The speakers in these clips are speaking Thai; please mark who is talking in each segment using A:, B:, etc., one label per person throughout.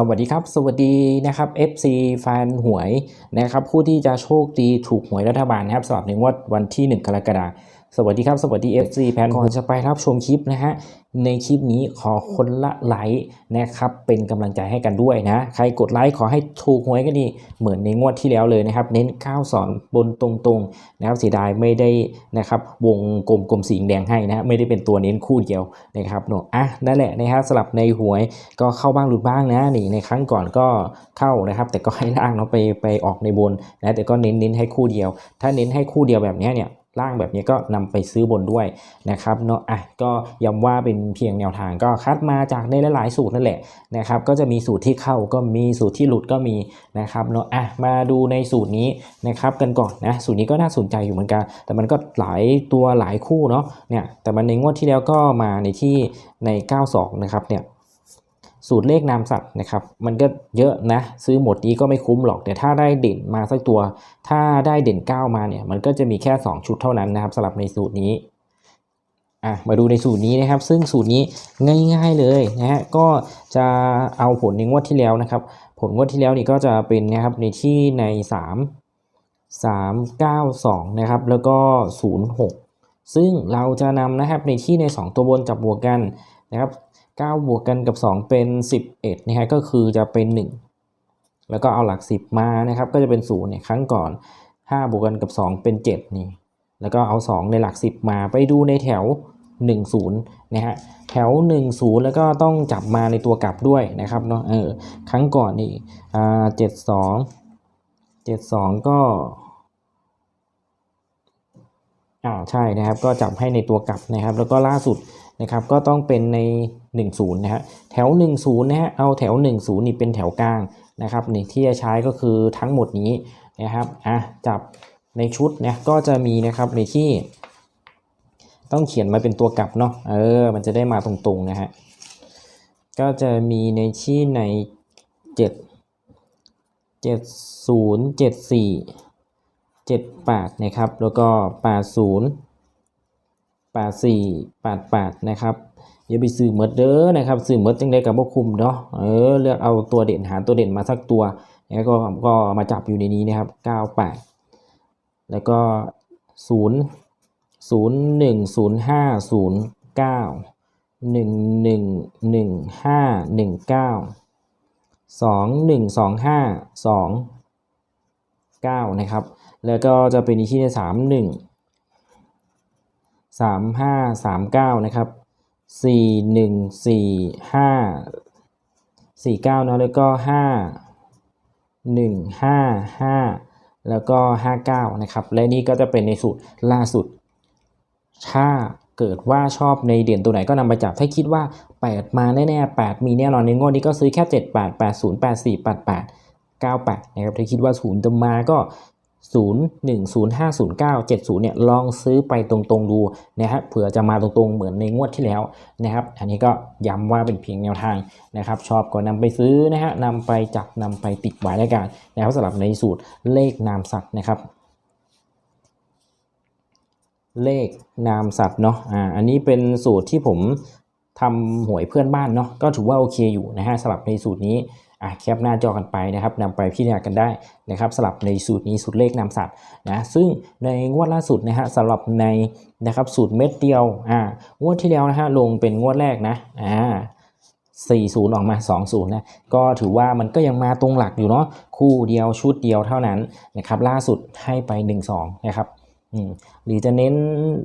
A: สวัสดีครับ สวัสดีนะครับ FC แฟนหวยนะครับผู้ที่จะโชคดีถูกหวยรัฐบาลนะครับสำหรับในงวดวันที่ 1 กรกฎาคม สวัสดีครับ สวัสดี FC แฟนก่อนจะไปรับชมคลิปนะฮะ ในคลิปนี้ขอคนละไลค์นะครับ เป็นกำลังใจให้กันด้วยนะ ใครกดไลค์ขอให้ถูกหวยกันดี เหมือนในงวดที่แล้วเลยนะครับ เน้น9สอนบนตรงๆนะครับเสียดายไม่ได้นะครับวงกลมกลมสีแดงให้นะฮะไม่ได้เป็นตัวเน้นคู่เดียวนะครับเนอะอะนั่นแหละนะครับสลับในหวยก็เข้าบ้างหลุดบ้างนะนี่ในครั้งก่อนก็เข้านะครับ แต่ก็ให้ล่างเนาะไปไปออกในบนนะแต่ก็เน้นเน้นให้คู่เดียว ถ้าเน้นให้คู่เดียวแบบเนี้ยเนี่ย ล่างแบบนี้ก็นำไปซื้อบนด้วยนะครับเนาะอะก็ย้ำว่าเป็นเพียงแนวทางก็คัดมาจากในหลายๆสูตรนั่นแหละนะครับก็จะมีสูตรที่เข้าก็มีสูตรที่หลุดก็มีนะครับเนาะอะมาดูในสูตรนี้นะครับกันก่อนนะสูตรนี้ก็น่าสนใจอยู่เหมือนกัน แต่มันก็หลายตัวหลายคู่เนาะเนี่ยแต่มันในงวดที่แล้วก็มาในที่ใน 92 นะครับเนี่ย สูตรเลขนามสัตว์นะครับ มันก็เยอะนะ ซื้อหมดนี้ก็ไม่คุ้มหรอกแต่ถ้าได้เด่นมาสักตัว ถ้าได้เด่น 9 มาเนี่ย มันก็จะมีแค่ 2 ชุดเท่านั้นนะครับสำหรับในสูตรนี้อะมาดูในสูตรนี้นะครับ ซึ่งสูตรนี้ง่ายๆเลยนะฮะก็จะเอาผลในงวดที่แล้วนะครับ ผลงวดที่แล้วนี่ก็จะเป็นนะครับในที่ใน 3 3 9 2นะครับแล้วก็ 06 ซึ่งเราจะนำนะครับในที่ใน 2 ตัวบนจับบวกกันนะครับ 9 บวกกันกับ 2 เป็น 11นะฮะก็คือจะเป็น 1 แล้วก็เอาหลัก 10 มานะครับก็จะเป็น0เนี่ยครั้งก่อน 5 บวกกันกับ 2 เป็น 7 นี่ แล้วก็เอา 2 ในหลัก 10 มาไปดูในแถว 10นะฮะแถว 10 แล้วก็ต้องจับมาในตัวกลับด้วยนะครับเนาะเออครั้งก่อนนี่อ่า72 72 ก็อ่าใช่นะครับก็จับให้ในตัวกลับนะครับ แล้วก็ล่าสุด นะครับก็ต้องเป็นใน 10นะฮะแถว 10นะฮะเอาแถว 10นี่เป็นแถวกลางนะครับนี่ที่จะใช้ก็คือทั้งหมดนี้นะครับอะจับในชุดเนี่ยก็จะมีนะครับในที่ ต้องเขียนมาเป็นตัวกลับเนาะเออมันจะได้มาตรงๆนะฮะก็จะมีในที่ใน 7 70 74 78นะครับแล้วก็80 84 88นะครับอย่าไปซื้อหมดเด้อนะครับซื้อหมดจังได้กับพวกคุมเนาะเออเลือกเอาตัวเด่นหาตัวเด่นมาสักตัวแล้วก็ก็มาจับอยู่ในนี้นะครับ98 แล้วก็ 0 0 1 0 5 0 9 1 1 1 5 1 9 2 1 2 5 2 9 นะครับ แล้วก็จะเป็นที่ที่3 1 สามห้าสามเก้านะครับสี่หนึ่งสี่ห้าสี่เก้าเนาะแล้วก็ห้าหนึ่งห้าห้าแล้วก็ห้าเก้านะครับ และนี่ก็จะเป็นในสูตรล่าสุด ถ้าเกิดว่าชอบในเด่นตัวไหนก็นำไปจับถ้าคิดว่า 8 มาแน่ๆ 8 มีแน่นอนในงวดนี้ก็ซื้อแค่ 7 8 8 0 8 4 8 8 98นะครับถ้าคิดว่า0จะมาก็ 0 1 0 5 0 9 7 0เนี่ยลองซื้อไปตรงๆดูนะครับเผื่อจะมาตรงๆเหมือนในงวดที่แล้วนะครับ อันนี้ก็ย้ำว่าเป็นเพียงแนวทางนะครับ ชอบก็นำไปซื้อนะฮะนำไปจับนำไปติดไว้แล้วกันนะครับสำหรับในสูตรเลขนามสัตว์นะครับ เลขนามสัตว์เนาะอ่าอันนี้เป็นสูตรที่ผมทำหวยเพื่อนบ้านเนาะก็ถือว่าโอเคอยู่นะฮะสำหรับในสูตรนี้ อะแคปหน้าจอกันไปนะครับนำไปพิจารณากันได้นะครับสำหรับในสูตรนี้สูตรเลขนามสัตว์นะซึ่งในงวดล่าสุดนะฮะสำหรับในนะครับสูตรเม็ดเดียวอ่างวดที่แล้วนะฮะลงเป็นงวดแรกนะอ่า40 ออกมา 20 นะ ก็ถือว่ามันก็ยังมาตรงหลักอยู่เนาะคู่เดียวชุดเดียวเท่านั้นนะครับล่าสุดให้ไป 1-2 นะครับอืมหรือจะเน้น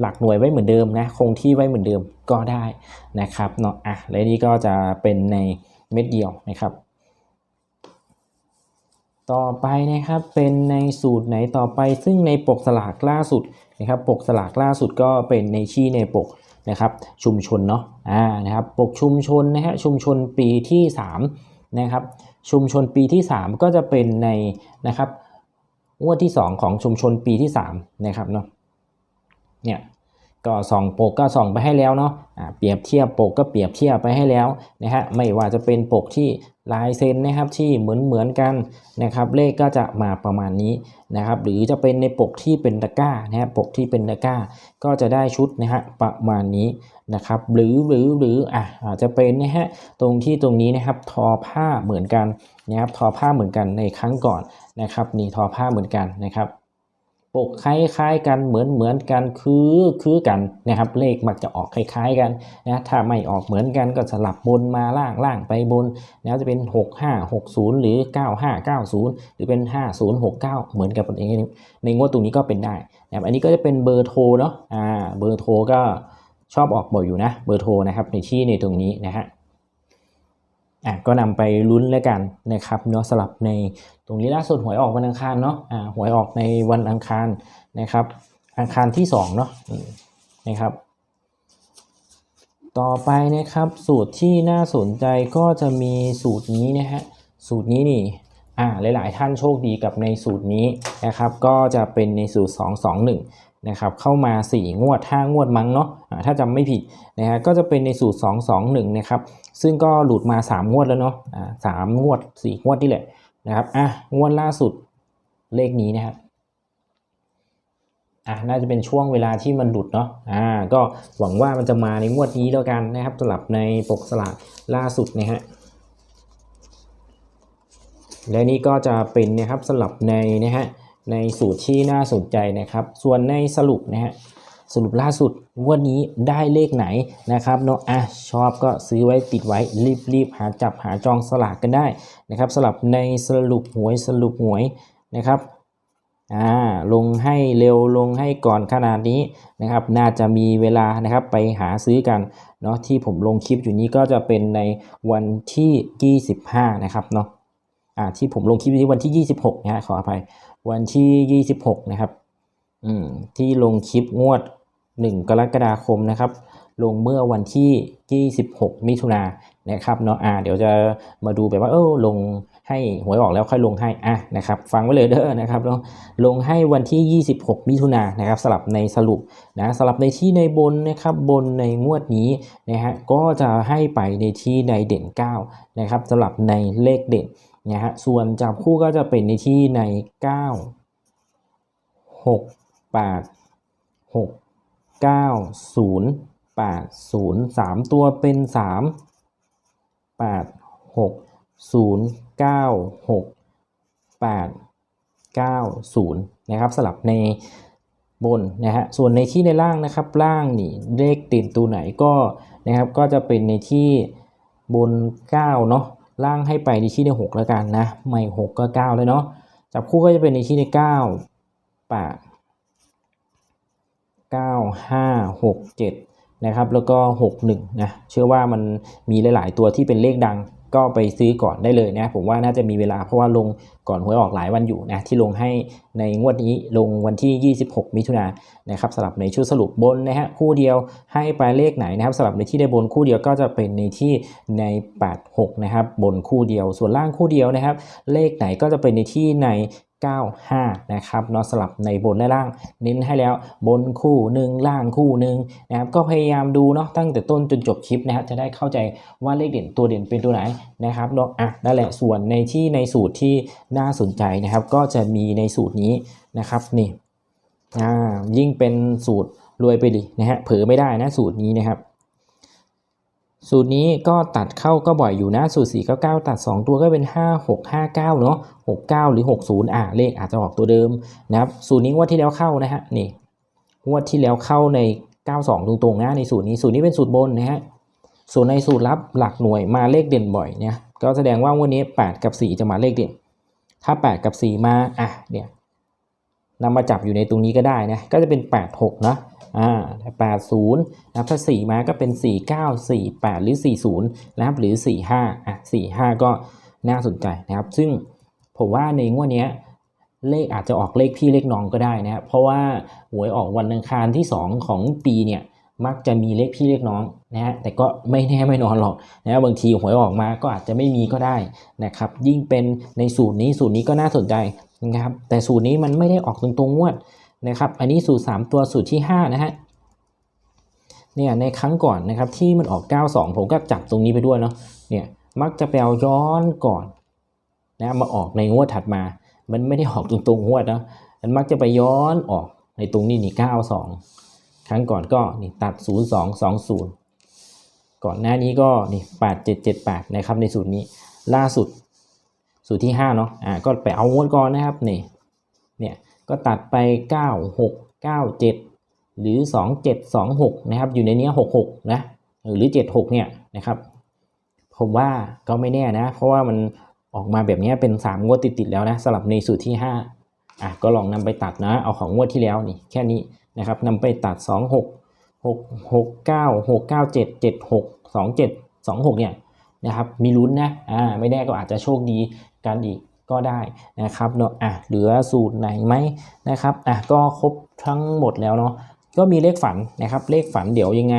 A: หลักหน่วยไว้เหมือนเดิมนะคงที่ไว้เหมือนเดิมก็ได้นะครับเนาะอะและนี่ก็จะเป็นในเม็ดเดียวนะครับ ต่อไปนะครับเป็นในสูตรไหนต่อไป ซึ่งในปกสลากล่าสุดนะครับปกสลากล่าสุดก็เป็นในชี้ในปกนะครับชุมชนเนาะอ่านะครับปกชุมชนนะฮะชุมชนปีที่3นะครับชุมชนปีที่ 3 ก็จะเป็นในนะครับงวดที่ 2 ของชุมชนปีที่3นะครับเนาะเนี่ย ก็ส่องปกก็ส่องไปให้แล้วเนาะอ่าเปรียบเทียบปกก็เปรียบเทียบไปให้แล้วนะฮะไม่ว่าจะเป็นปกที่ลายเซ็นนะครับที่เหมือนเหมือนกันนะครับเลขก็จะมาประมาณนี้นะครับหรือจะเป็นในปกที่เป็นตะกร้านะฮะปกที่เป็นตะกร้า ก็จะได้ชุดนะฮะประมาณนี้นะครับหรือหรือหรืออะอาจจะเป็นนะฮะตรงที่ตรงนี้นะครับทอผ้าเหมือนกันนะครับทอผ้าเหมือนกันในครั้งก่อนนะครับนี่ทอผ้าเหมือนกันนะครับ ปกคล้ายๆกันเหมือนเหมือนกันคือคือกันนะครับ เลขมักจะออกคล้าย ๆกันนะถ้าไม่ออกเหมือนกันก็สลับบนมาล่างล่างไปบนนะจะเป็น 6 5 6 0 หรือ 9 5 9 0 หรือเป็น 5 0 6 9 เหมือนกับตัวเองในงวดตรงนี้ก็เป็นได้นะครับอันนี้ก็จะเป็นเบอร์โทรเนาะอ่าเบอร์โทรก็ชอบออกบ่อยอยู่นะเบอร์โทรนะครับในที่ในตรงนี้นะฮะ อะก็นำไปลุ้นแล้วกันนะครับเนาะสลับในตรงนี้ล่าสุดหวยออกวันอังคารเนาะอ่าหวยออกในวันอังคารนะครับ อังคารที่2เนาะนะครับ ต่อไปนะครับสูตรที่น่าสนใจก็จะมีสูตรนี้นะฮะสูตรนี้นี่อ่าหลายๆท่านโชคดีกับในสูตรนี้นะครับ ก็จะเป็นในสูตร 2 2 1นะครับเข้ามา 4 งวด 5 งวดมั้งเนาะ ถ้าจำไม่ผิดนะฮะก็จะเป็นในสูตร 2 2 1 นะครับ ซึ่งก็หลุดมา 3 งวดแล้วเนาะอ่าสามงวด 4 งวดนี่แหละนะครับอะงวดล่าสุดเลขนี้นะครับอะน่าจะเป็นช่วงเวลาที่มันหลุดเนาะอ่าก็หวังว่ามันจะมาในงวดนี้แล้วกันนะครับสำหรับในปกสลากล่าสุดนะฮะและนี่ก็จะเป็นนะครับสลับในนะฮะในสูตรที่น่าสนใจนะครับ ส่วนในสรุปนะฮะ สรุปล่าสุดงวดนี้ได้เลขไหนนะครับเนาะอะชอบก็ซื้อไว้ติดไว้รีบรีบหาจับหาจองสลากกันได้นะครับสลับในสรุปหวยสรุปหวยนะครับอ่าลงให้เร็วลงให้ก่อนขนาดนี้นะครับ น่าจะมีเวลานะครับไปหาซื้อกันเนาะที่ผมลงคลิปอยู่นี้ก็จะเป็นในวันที่ 25 นะครับเนาะอ่าที่ผมลงคลิปที่วันที่ 26นะฮะขออภัยวันที่ 26 นะครับอืมที่ลงคลิปงวด 1 กรกฎาคมนะครับ ลงเมื่อวันที่ 26 มิถุนายนนะครับเนาะอ่าเดี๋ยวจะมาดูแบบว่าเออลงให้หวยออกแล้วค่อยลงให้อะนะครับฟังไว้เลยเด้อนะครับเนาะลงให้วันที่ 26 มิถุนายนนะครับสลับในสรุปนะสลับในที่ในบนนะครับบนในงวดนี้นะฮะก็จะให้ไปในที่ในเด่น9นะครับสลับในเลขเด่นนะฮะส่วนจับคู่ก็จะเป็นในที่ใน 9 6 8 6 9 0 8 0 3 ตัวเป็น 3 8 6 0 9 6 8 9 0 นะครับสลับในบนนะฮะส่วนในที่ในล่างนะครับล่างนี่เลขติดตัวไหนก็นะครับก็จะเป็นในที่บน 9 เนาะล่างให้ไปในที่ใน 6 แล้วกันนะ ไม่ 6 ก็ 9 เลยเนาะจับคู่ก็จะเป็นในที่ใน 9 8 9 5 6 7นะครับแล้วก็ 6 1นะเชื่อว่ามันมีหลาย ๆ ตัวที่เป็นเลขดังก็ไปซื้อก่อนได้เลยนะผมว่าน่าจะมีเวลาเพราะว่าลงก่อนหวยออกหลายวันอยู่นะที่ลงให้ในงวดนี้ลงวันที่ 26 มิถุนายนนะครับสลับในชุดสรุปบนนะฮะคู่เดียวให้ไปเลขไหนนะครับสลับในที่ได้บนคู่เดียวก็จะเป็นในที่ใน 86 นะครับบนคู่เดียว ส่วนล่างคู่เดียวนะครับ เลขไหนก็จะเป็นในที่ใน 95 นะครับเนาะสลับในบนและล่าง เน้นให้แล้วบนคู่หนึ่งล่างคู่หนึ่งนะครับก็พยายามดูเนาะตั้งแต่ต้นจนจบคลิปนะครับจะได้เข้าใจว่าเลขเด่นตัวเด่นเป็นตัวไหนนะครับเนาะอะนั่นแหละส่วนในที่ในสูตรที่น่าสนใจนะครับ ก็จะมีในสูตรนี้นะครับนี่อ่ายิ่งเป็นสูตรรวยไปดินะฮะเผลอไม่ได้นะสูตรนี้นะครับ สูตรนี้ก็ตัดเข้าก็บ่อยอยู่นะสูตร 499 ตัด 2 ตัวก็เป็น 5 6 5 9 เนาะ69 หรือ 60 อะเลขอาจจะออกตัวเดิมนะครับ สูตรนี้งวดที่แล้วเข้านะฮะนี่งวดที่แล้วเข้าใน 92 ตรงๆนะในสูตรนี้สูตรนี้เป็นสูตรบนนะฮะส่วนในสูตรลับหลักหน่วยมาเลขเด่นบ่อยเนี่ยก็แสดงว่างวดนี้ 8 กับ 4 จะมาเลขเด่น ถ้า 8 กับ 4 มาอะเนี่ยนำมาจับอยู่ในตรงนี้ก็ได้นะก็จะเป็น 8 6 นะ อ่าแปดศูนย์นะครับถ้าสี่มาก็เป็นสี่เก้าสี่แปดหรือสี่ศูนย์นะครับหรือสี่ห้าอะสี่ห้าก็น่าสนใจนะครับ ซึ่งผมว่าในงวดเนี้ยเลขอาจจะออกเลขพี่เลขน้องก็ได้นะครับเพราะว่าหวยออกวันอังคารที่ 2 ของปีเนี่ยมักจะมีเลขพี่เลขน้องนะฮะแต่ก็ไม่แน่ไม่นอนหรอกนะบางทีหวยออกมาก็อาจจะไม่มีก็ได้นะครับ ยิ่งเป็นในสูตรนี้สูตรนี้ก็น่าสนใจนะครับ แต่สูตรนี้มันไม่ได้ออกตรงๆงวด นะครับ อันนี้สูตร 3 ตัวสูตรที่ 5 นะฮะ เนี่ยในครั้งก่อนนะครับที่มันออก 92 ผมก็จับตรงนี้ไปด้วยเนาะ เนี่ยมักจะไปเอาย้อนก่อนนะมาออกในงวดถัดมา มันไม่ได้ออกตรงๆงวดเนาะมันมักจะไปย้อนออกในตรงนี้นี่ 92 ครั้งก่อนก็นี่ตัด 0220 ก่อนหน้านี้ก็นี่ 8778 นะครับในสูตรนี้ล่าสุดสูตรที่5เนาะ อ่า ก็ไปเอางวดก่อนนะครับ นี่ เนี่ย ก็ตัดไป 96 97 หรือ 2726 นะครับ อยู่ในนี้ 66 นะ หรือ 76 เนี่ยนะครับผมว่าก็ไม่แน่นะ เพราะว่ามันออกมาแบบนี้เป็น 3 งวดติดๆแล้วนะสำหรับในสูตรที่ 5 อะก็ลองนำไปตัดนะ เอาของงวดที่แล้วนี่แค่นี้นะครับนำไปตัด 2 6 6 6 9 6 9 7 7 6 2 7 2 6 เนี่ยนะครับมีลุ้นนะอ่าไม่แน่ก็อาจจะโชคดีกันอีก ก็ได้นะครับเนาะอะเหลือสูตรไหนไหมนะครับอะก็ครบทั้งหมดแล้วเนาะก็มีเลขฝันนะครับ เลขฝันเดี๋ยวยังไง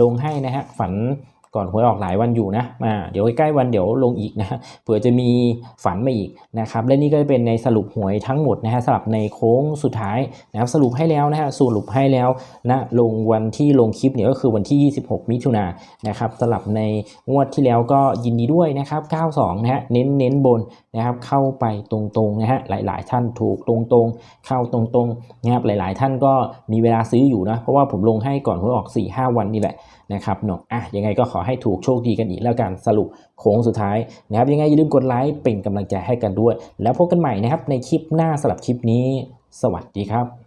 A: ลงให้นะฮะฝัน ก่อนหวยออกหลายวันอยู่นะมาเดี๋ยวใกล้ๆวันเดี๋ยวลงอีกนะเผื่อจะมีฝันมาอีกนะครับและนี่ก็จะเป็นในสรุปหวยทั้งหมดนะฮะสำหรับในโค้งสุดท้ายนะครับสรุปให้แล้วนะฮะสรุปให้แล้วนะลงวันที่ลงคลิปเนี่ยก็คือวันที่ 26 มิถุนายนนะครับสำหรับในงวดที่แล้วก็ยินดีด้วยนะครับ 92 นะฮะเน้นเน้นบนนะครับเข้าไปตรงๆนะฮะหลาย ๆ ท่านถูกตรงๆ เข้าตรงๆนะครับหลาย ๆ ท่านก็มีเวลาซื้ออยู่นะเพราะว่าผมลงให้ก่อนหวยออก 4-5 วันนี่แหละ นะครับเนาะอะยังไงก็ขอให้ถูกโชคดีกันอีกแล้วกันสรุปโค้งสุดท้ายนะครับยังไงอย่าลืมกดไลค์เป็นกำลังใจให้กันด้วย แล้วพบกันใหม่นะครับในคลิปหน้าสลับคลิปนี้ สวัสดีครับ